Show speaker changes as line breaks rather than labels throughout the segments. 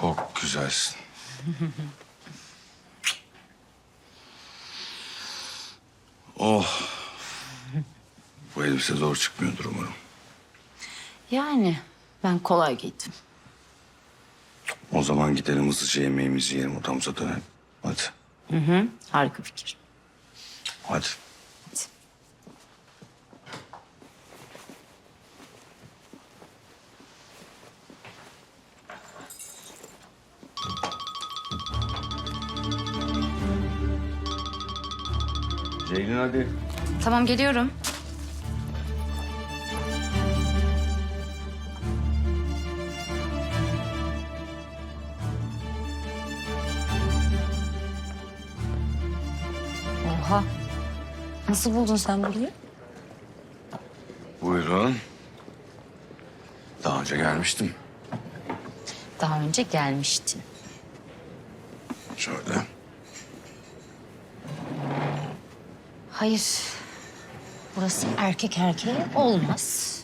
Çok güzelsin. oh. Bu elbise zor çıkmıyordur umarım.
Yani ben kolay giydim.
O zaman gidelim hızlıca yemeğimizi yiyelim odamıza dönelim. Hadi.
Harika fikir.
Hadi. Hadi.
Tamam geliyorum. Oha. Nasıl buldun sen burayı?
Buyurun. Daha önce gelmiştim.
Daha önce gelmiştin.
Şöyle.
Hayır. Burası erkek erkeğe olmaz.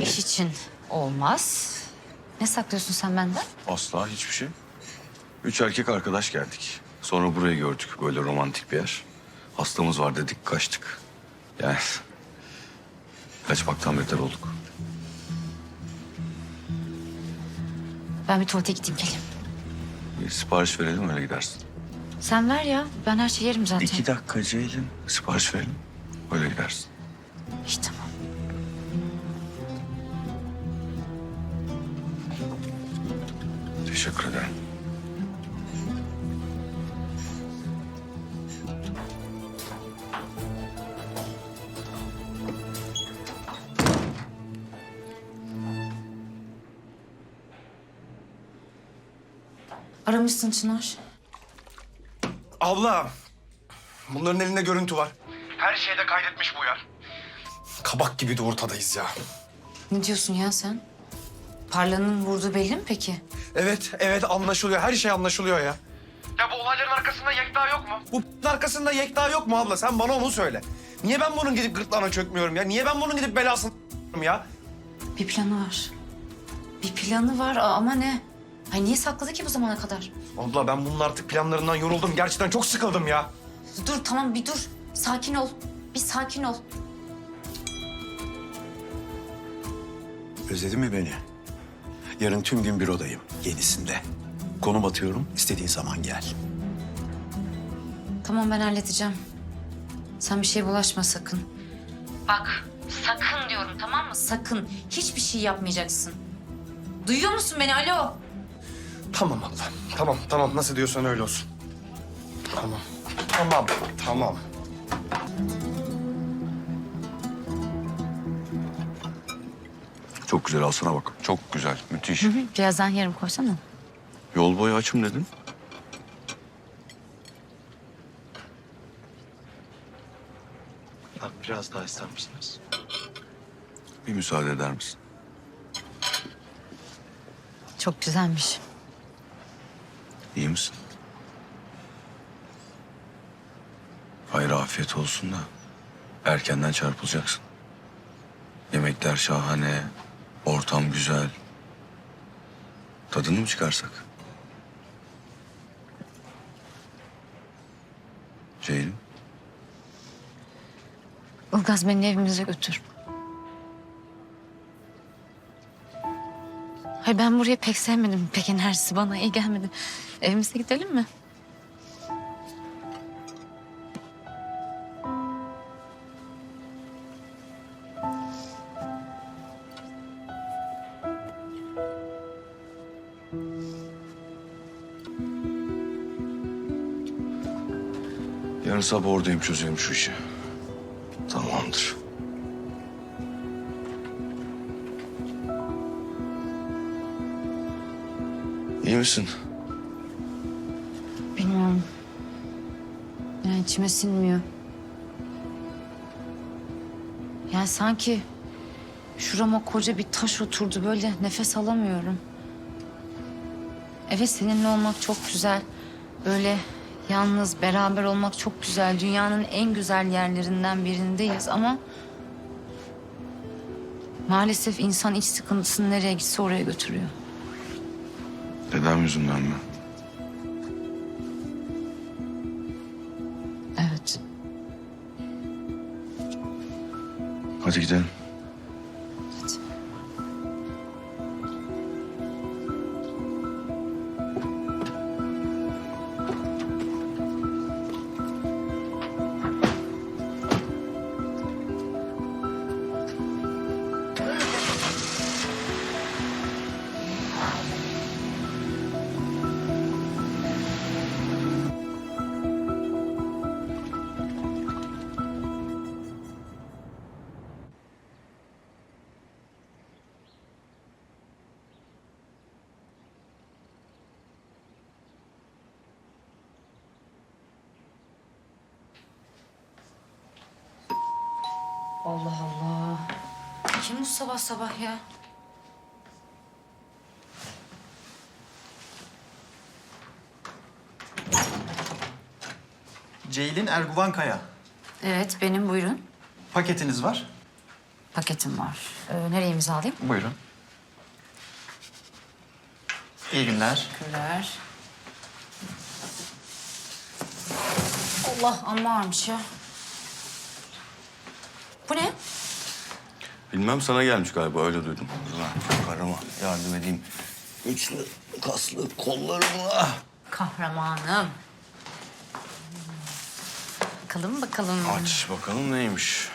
İş için olmaz. Ne saklıyorsun sen benden?
Asla hiçbir şey. Üç erkek arkadaş geldik. Sonra burayı gördük. Böyle romantik bir yer. Hastamız var dedik kaçtık. Yani kaçmaktan beter olduk.
Ben bir tuvalete gideyim geleyim.
Bir sipariş verelim öyle gidersin.
Sen ver ya. Ben her şeyi yerim zaten.
İki dakika Ceylin. Sipariş verelim. Öyle gidersin.
İyi tamam.
Teşekkür ederim.
Aramışsın Çınar.
Abla, bunların elinde görüntü var. Her şeyde kaydetmiş bu yer. Kabak gibi de ortadayız ya.
Ne diyorsun ya sen? Parla'nın vurduğu belli mi peki?
Evet, evet anlaşılıyor. Her şey anlaşılıyor ya. Ya bu olayların arkasında Yekta yok mu? Bu arkasında Yekta yok mu abla? Sen bana onu söyle. Niye ben bunun gidip gırtlağına çökmüyorum ya? Niye ben bunun gidip belasını ya?
Bir planı var. Bir planı var ama ne? Ay niye sakladı ki bu zamana kadar?
Abla ben bunun artık planlarından yoruldum. Gerçekten çok sıkıldım ya.
Dur tamam bir dur. Sakin ol. Bir sakin ol.
Özledin mi beni? Yarın tüm gün bürodayım, yenisinde. Konum atıyorum, istediğin zaman gel.
Tamam ben halledeceğim. Sen bir şeye bulaşma sakın. Bak sakın diyorum tamam mı? Sakın. Hiçbir şey yapmayacaksın. Duyuyor musun beni? Alo.
Tamam abla. Tamam, tamam. Nasıl diyorsan öyle olsun. Tamam. Tamam, tamam.
Çok güzel alsana bak. Çok güzel. Müthiş.
Birazdan yarım koysana.
Yol boyu açım dedin.
Abi biraz daha ister misiniz?
Bir müsaade eder misin?
Çok güzelmiş.
İyi misin? Hayır afiyet olsun da erkenden çarpılacaksın. Yemekler şahane, ortam güzel. Tadını mı çıkarsak? Ceylin,
Ilgaz beni evimize götür. Hayır ben burayı pek sevmedim. Pek enerjisi bana iyi gelmedi. Evimize gidelim mi?
yarın sabah oradayım çözüyorum şu işi. İyi misin?
Bilmiyorum. Yani içime sinmiyor. Yani sanki şurama koca bir taş oturdu böyle nefes alamıyorum. Evet seninle olmak çok güzel. Böyle yalnız beraber olmak çok güzel. Dünyanın en güzel yerlerinden birindeyiz ama... Maalesef insan iç sıkıntısını nereye gitse oraya götürüyor.
Dedem yüzünden mi?
Evet.
Hadi gidelim.
Allah Allah. Kim bu sabah sabah ya?
Ceylin Erguvan Kaya.
Evet benim buyurun.
Paketiniz var.
Paketim var. Ee, nereye imzalayayım?
Buyurun. İyi günler.
Teşekkürler. Allah amma ağırmış ya. Bu ne?
Bilmem sana gelmiş galiba öyle duydum. Ulan yardım edeyim. Güçlü, kaslı kollarımla.
Kahramanım. Bakalım bakalım.
Aç bakalım neymiş.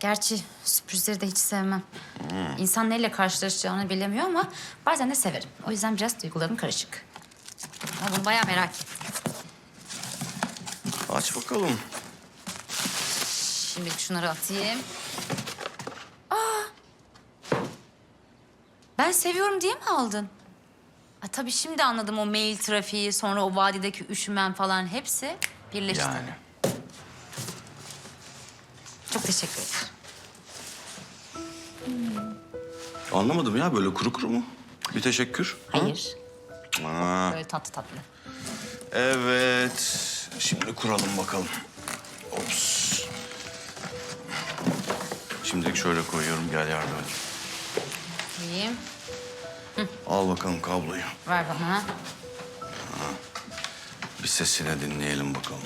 Gerçi sürprizleri de hiç sevmem. İnsan neyle karşılaşacağını bilemiyor ama bazen de severim. O yüzden biraz duygularım karışık. Ama bunu bayağı merak ettim.
Aç bakalım.
Şimdi şunları atayım. Aa! Ben seviyorum diye mi aldın? Ha, tabii şimdi anladım o mail trafiği, sonra o vadideki üşümen falan hepsi birleşti.
Yani.
Çok teşekkür ederim.
Anlamadım ya böyle kuru kuru mu? Bir teşekkür.
Hayır,
Aa,
böyle tatlı tatlı.
evet. Şimdi kuralım bakalım. Şimdilik şöyle koyuyorum gel yardım et.
İyiyim.
Al bakalım kabloyu.
Ver bana.
Bir sesini dinleyelim bakalım.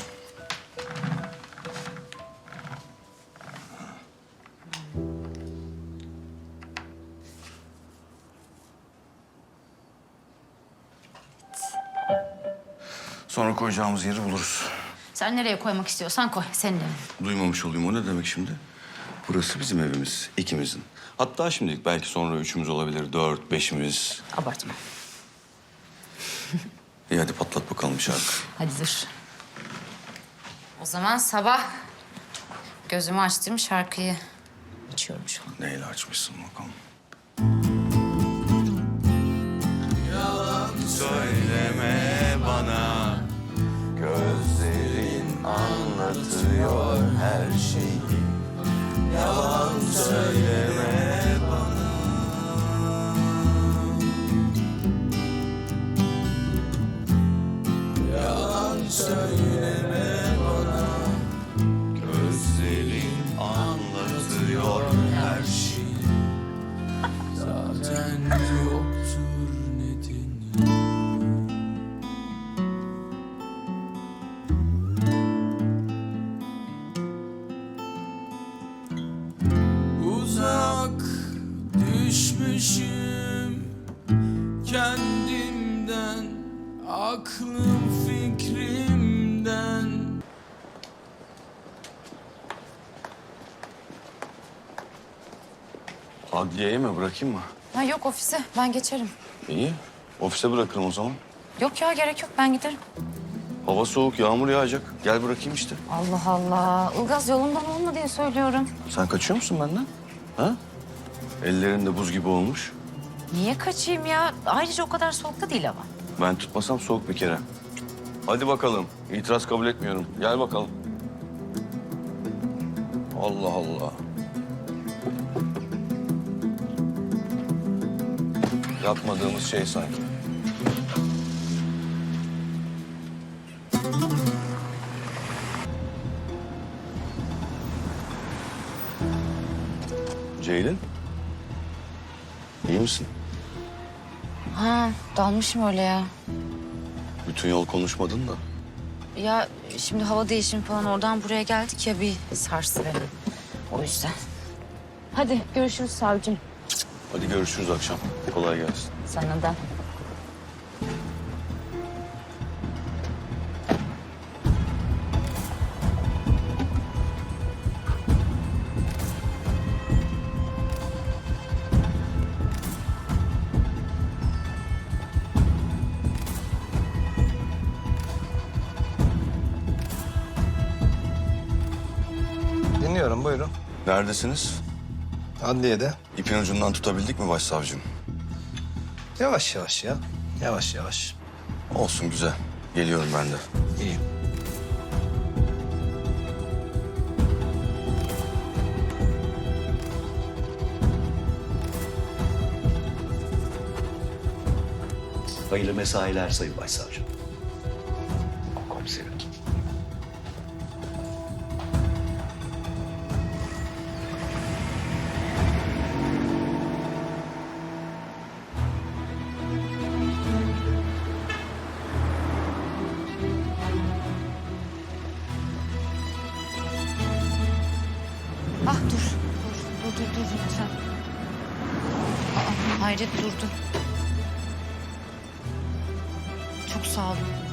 Sonra koyacağımız yeri buluruz.
Sen nereye koymak istiyorsan koy, senin evin.
Duymamış olayım o ne demek şimdi? Burası bizim evimiz, ikimizin. Hatta şimdilik belki sonra üçümüz olabilir, dört, beşimiz.
Abartma.
İyi hadi patlat bakalım şarkı.
Hadi dur. O zaman sabah gözümü açtığım şarkıyı açıyorum şu an.
Neyle açmışsın bakalım. söyleme söyleme bana Yalan söyleme bana. Gözlerin anlatıyor her şeyi.
Zaten yoktur
Adliyeye mi bırakayım mı?
Ha yok ofise, ben geçerim.
İyi. Ofise bırakırım o zaman.
Yok ya gerek yok, ben giderim.
Hava soğuk, yağmur yağacak. Gel bırakayım işte.
Allah Allah, Ilgaz yolundan olma diye söylüyorum.
Sen kaçıyor musun benden? Ha? Ellerin de buz gibi olmuş.
Niye kaçayım ya? Ayrıca o kadar soğukta değil ama.
Ben tutmasam soğuk bir kere. Hadi bakalım. İtiraz kabul etmiyorum. Gel bakalım. Allah Allah. Yapmadığımız şey sanki. Ceylin. İyi misin?
Ha dalmışım öyle ya.
Bütün yol konuşmadın da.
Ya şimdi hava değişimi falan oradan buraya geldik ya bir sarsı beni. O yüzden. Hadi görüşürüz savcım.
Hadi görüşürüz akşam. Kolay gelsin.
Sana da.
Dinliyorum buyurun.
Neredesiniz?
Adliyede.
İpin ucundan tutabildik mi başsavcım?
Yavaş yavaş ya. Yavaş yavaş.
Olsun güzel. Geliyorum ben de.
İyi.
Hayırlı mesailer Sayın Başsavcım.
Ah dur. Dur dur dur, dur lütfen. Aa, hayret durdu. Çok sağ olun.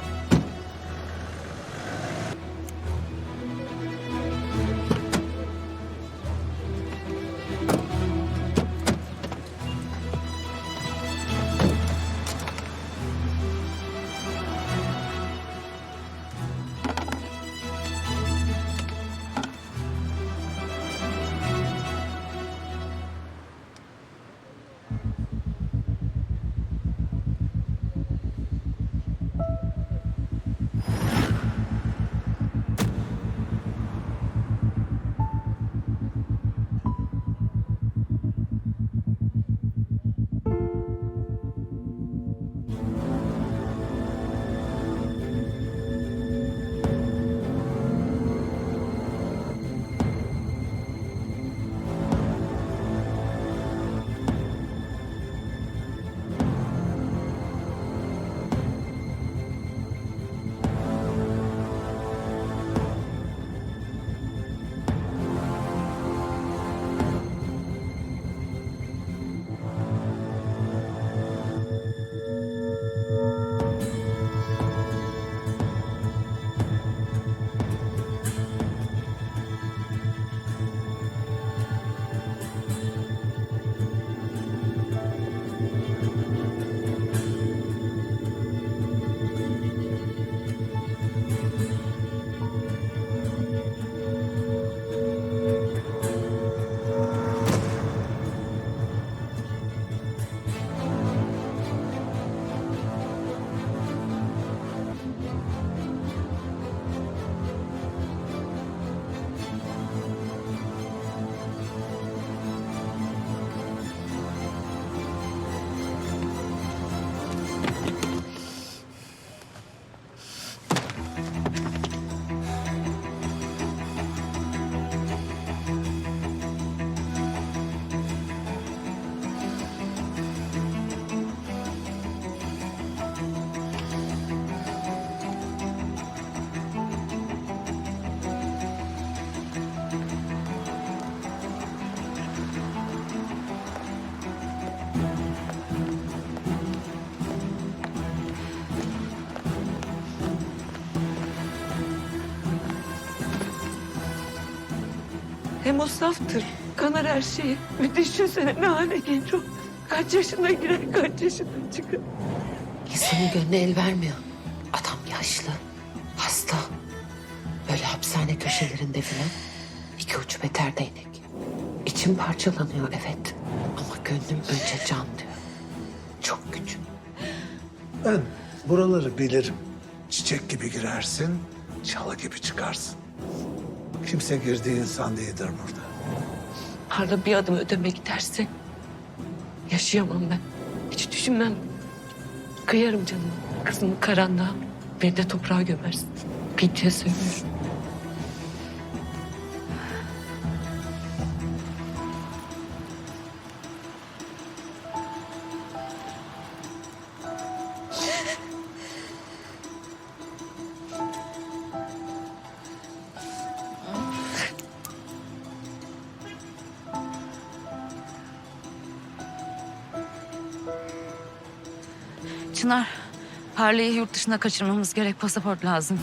Hem o saftır. Kanar her şeyi. Bir düşünsene ne hale gelir o. Kaç yaşına girer, kaç yaşına çıkar.
İnsanın gönlü el vermiyor. Adam yaşlı, hasta. Böyle hapishane köşelerinde filan. iki ucu beter değnek. İçim parçalanıyor evet. Ama gönlüm önce can diyor. Çok güç.
Ben buraları bilirim. Çiçek gibi girersin, çalı gibi çıkarsın. Kimse girdiği insan değildir burada.
Arda bir adım ödeme giderse yaşayamam ben. Hiç düşünmem. Kıyarım canım. Kızımı karanlığa, beni de toprağa gömersin. Ciddiye söylüyorum.
Çınar, Parlayı yurt dışına kaçırmamız gerek. Pasaport lazım.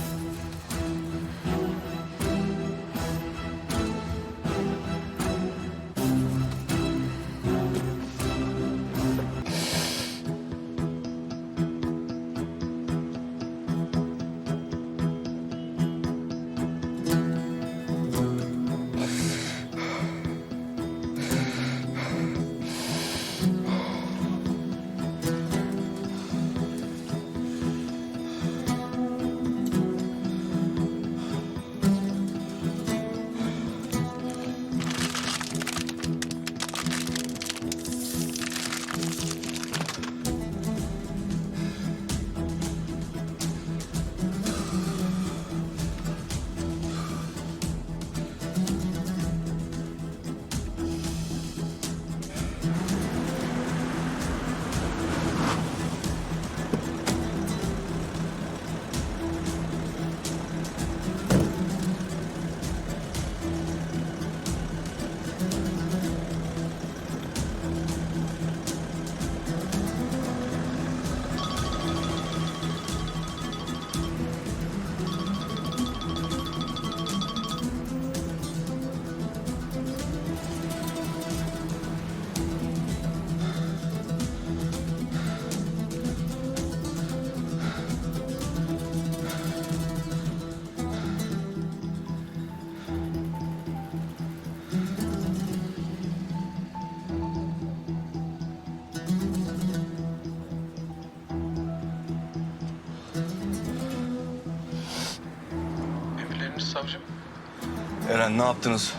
Eren ne yaptınız?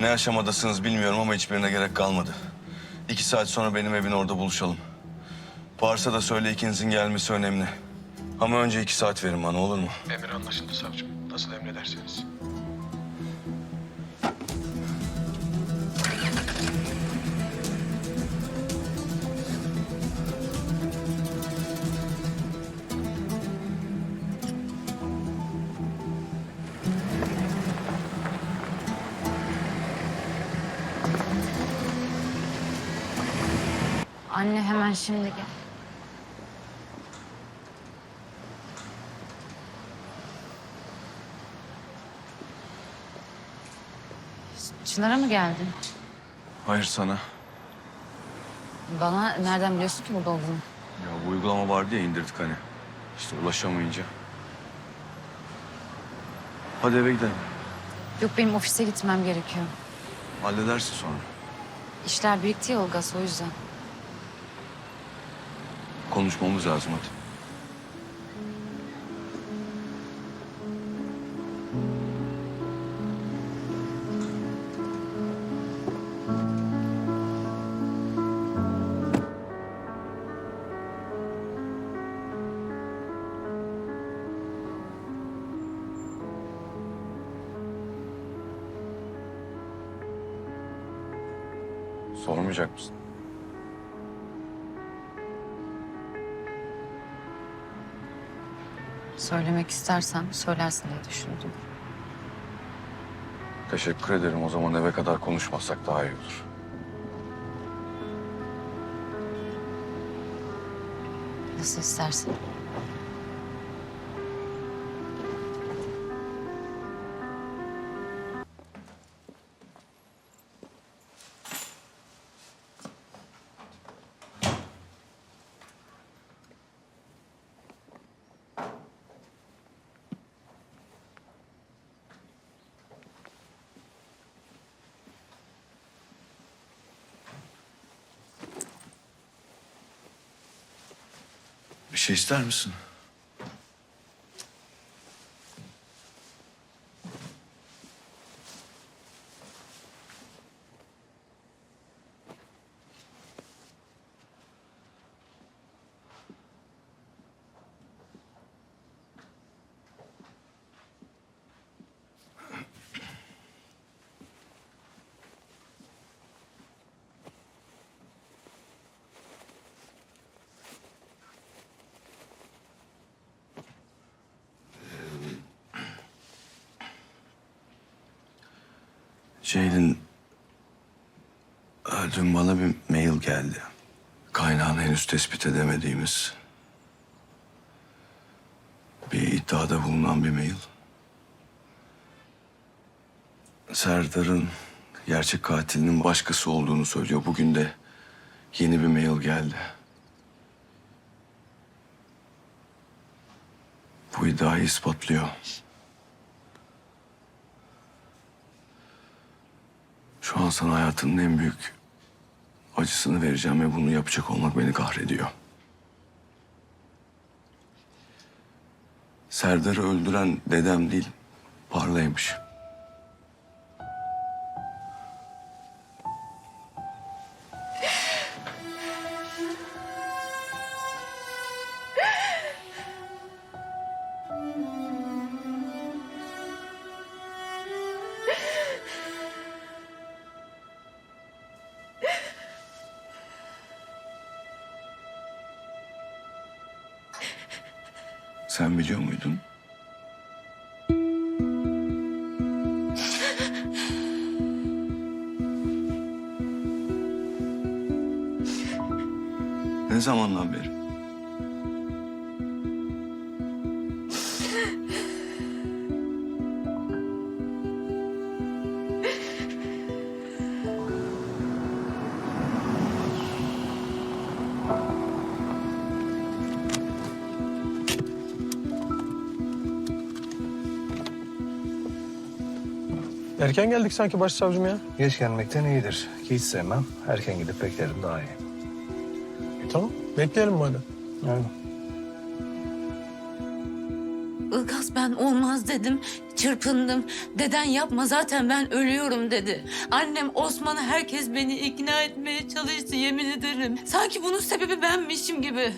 Ne aşamadasınız bilmiyorum ama hiçbirine gerek kalmadı. İki saat sonra benim evin orada buluşalım. Varsa da söyle ikinizin gelmesi önemli. Ama önce iki saat verin bana olur mu?
Emir anlaşıldı savcım. Nasıl emrederseniz.
Anne hemen şimdi gel. Çınar'a mı geldin?
Hayır sana.
Bana nereden biliyorsun ki burada olduğunu?
Ya bu uygulama vardı ya indirdik hani. İşte ulaşamayınca. Hadi eve gidelim.
Yok benim ofise gitmem gerekiyor.
Halledersin sonra.
İşler birikti ya Ilgaz o yüzden.
Konuşmamız lazım hadi. Sormayacak mısın?
Söylemek istersen söylersin diye düşündüm.
Teşekkür ederim. O zaman eve kadar konuşmasak daha iyi olur.
Nasıl istersen.
Bir şey ister misin? Ceylin... e, Dün bana bir mail geldi. Kaynağını henüz tespit edemediğimiz. iddiada bulunan bir mail. Serdar'ın gerçek katilinin başkası olduğunu söylüyor. Bugün de yeni bir mail geldi. Bu iddiayı ispatlıyor. Şu an sana hayatının en büyük acısını vereceğim ve bunu yapacak olmak beni kahrediyor. Serdar'ı öldüren dedem değil, Parla'ymış. Sen biliyor muydun? Ne zamandan beri?
Erken geldik sanki başsavcım ya.
Geç gelmekten iyidir. Ki hiç sevmem. Erken gidip beklerim daha iyi.
Tamam bekleyelim madem.
Aynen.
Ilgaz ben olmaz dedim. Çırpındım. Deden yapma zaten ben ölüyorum dedi. Annem Osman'ı herkes beni ikna etmeye çalıştı yemin ederim. Sanki bunun sebebi benmişim gibi.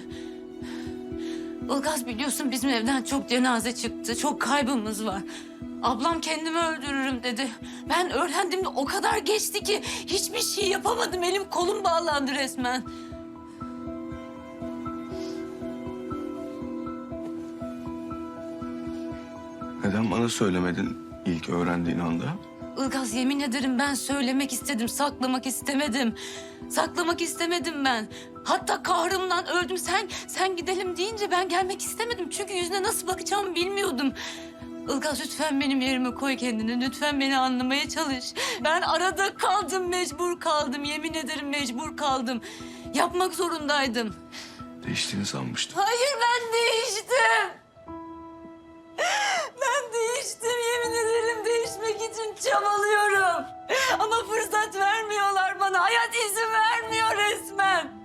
Ilgaz biliyorsun bizim evden çok cenaze çıktı. Çok kaybımız var. Ablam kendimi öldürürüm dedi. Ben öğrendiğimde o kadar geçti ki hiçbir şey yapamadım. Elim kolum bağlandı resmen.
Neden bana söylemedin ilk öğrendiğin anda?
Ilgaz yemin ederim ben söylemek istedim, saklamak istemedim. Saklamak istemedim ben. Hatta kahrımdan öldüm. Sen sen gidelim deyince ben gelmek istemedim. Çünkü yüzüne nasıl bakacağımı bilmiyordum. Ilgaz lütfen benim yerime koy kendini. Lütfen beni anlamaya çalış. Ben arada kaldım, mecbur kaldım. Yemin ederim mecbur kaldım. Yapmak zorundaydım.
Değiştiğini sanmıştım.
Hayır ben değiştim. Ben değiştim yemin ederim değişmek için çabalıyorum. Ama fırsat vermiyorlar bana. Hayat izin vermiyor resmen.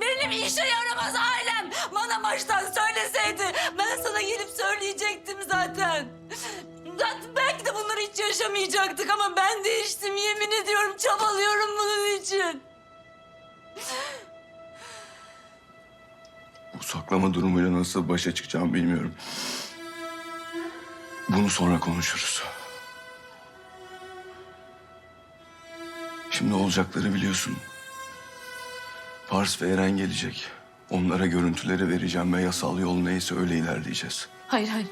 Benim işe yaramaz ailem bana baştan söyleseydi ben sana gelip söyleyecektim zaten. Zaten belki de bunları hiç yaşamayacaktık ama ben değiştim yemin ediyorum çabalıyorum bunun için.
Bu saklama durumuyla nasıl başa çıkacağımı bilmiyorum. Bunu sonra konuşuruz. Şimdi olacakları biliyorsun. Pars ve Eren gelecek. Onlara görüntüleri vereceğim ve yasal yol neyse öyle ilerleyeceğiz.
Hayır hayır.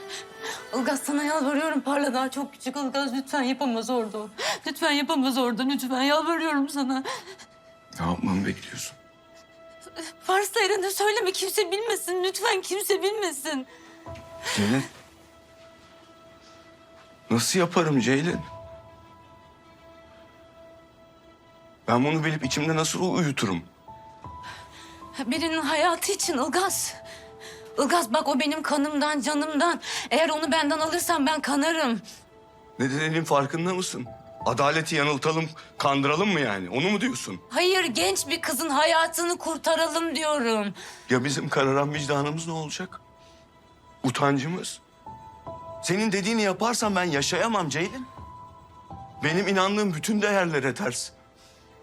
Ilgaz sana yalvarıyorum. Parla daha çok küçük. Ilgaz lütfen yapamaz orada. o. Lütfen yapamaz orada. Lütfen yalvarıyorum sana.
Ne yapmamı bekliyorsun?
Fars'ta Eren'e söyleme. Kimse bilmesin. Lütfen kimse bilmesin.
Ceylin. Nasıl yaparım Ceylin? Ben bunu bilip içimde nasıl uyuturum?
Birinin hayatı için Ilgaz. Ilgaz bak o benim kanımdan, canımdan. Eğer onu benden alırsan ben kanarım.
Ne dediğinin farkında mısın? Adaleti yanıltalım, kandıralım mı yani? Onu mu diyorsun?
Hayır genç bir kızın hayatını kurtaralım diyorum.
Ya bizim kararan vicdanımız ne olacak? Utancımız? Senin dediğini yaparsam ben yaşayamam Ceylin. Benim inandığım bütün değerlere ters.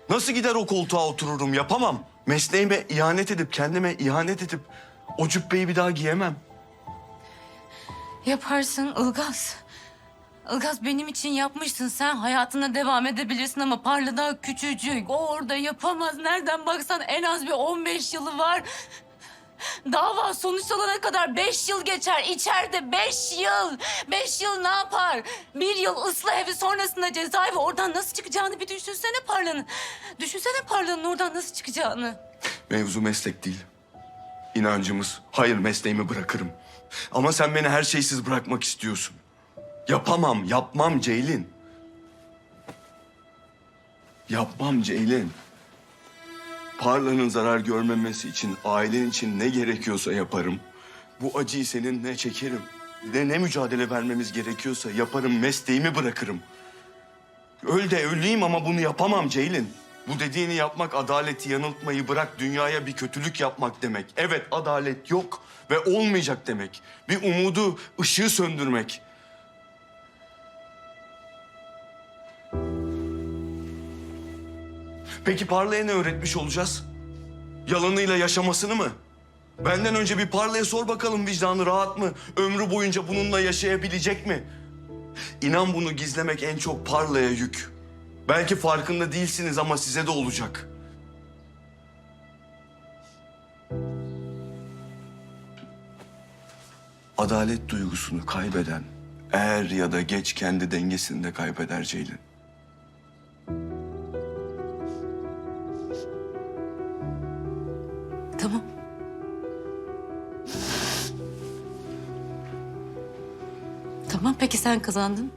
Nasıl gider o koltuğa otururum yapamam. Mesleğime ihanet edip, kendime ihanet edip o cübbeyi bir daha giyemem.
Yaparsın Ilgaz. Ilgaz benim için yapmışsın. Sen hayatına devam edebilirsin ama Parla daha küçücük. O orada yapamaz. Nereden baksan en az bir 15 yılı var. Dava sonuçlanana kadar beş yıl geçer. İçeride beş yıl. Beş yıl ne yapar? Bir yıl ıslah evi sonrasında cezaevi. Oradan nasıl çıkacağını bir düşünsene Parla'nın. Düşünsene Parla'nın oradan nasıl çıkacağını.
Mevzu meslek değil. inancımız. Hayır mesleğimi bırakırım. Ama sen beni her şeysiz bırakmak istiyorsun. Yapamam, yapmam Ceylin. Yapmam Ceylin. Parla'nın zarar görmemesi için, ailen için ne gerekiyorsa yaparım. Bu acıyı seninle çekerim. De ne mücadele vermemiz gerekiyorsa yaparım, mesleğimi bırakırım. Öl de öleyim ama bunu yapamam Ceylin. Bu dediğini yapmak adaleti yanıltmayı bırak dünyaya bir kötülük yapmak demek. Evet adalet yok ve olmayacak demek. Bir umudu, ışığı söndürmek. Peki Parla'ya ne öğretmiş olacağız? Yalanıyla yaşamasını mı? Benden önce bir Parla'ya sor bakalım vicdanı rahat mı? Ömrü boyunca bununla yaşayabilecek mi? İnan bunu gizlemek en çok Parla'ya yük. Belki farkında değilsiniz ama size de olacak. Adalet duygusunu kaybeden er ya da geç kendi dengesini de kaybeder Ceylin.
Tamam. Tamam peki sen kazandın.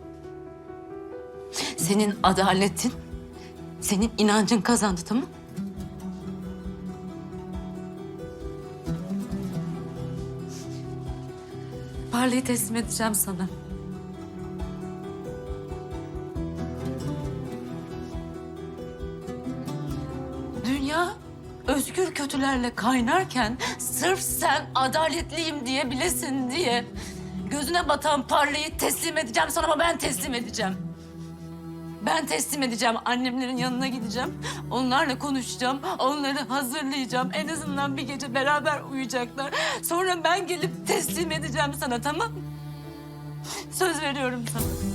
Senin adaletin, senin inancın kazandı tamam? Parlayı teslim edeceğim sana. Özgür kötülerle kaynarken sırf sen adaletliyim diyebilesin diye gözüne batan parlayı teslim edeceğim sana ama ben teslim edeceğim. Ben teslim edeceğim. Annemlerin yanına gideceğim. Onlarla konuşacağım. Onları hazırlayacağım. En azından bir gece beraber uyuyacaklar. Sonra ben gelip teslim edeceğim sana tamam mı? Söz veriyorum sana.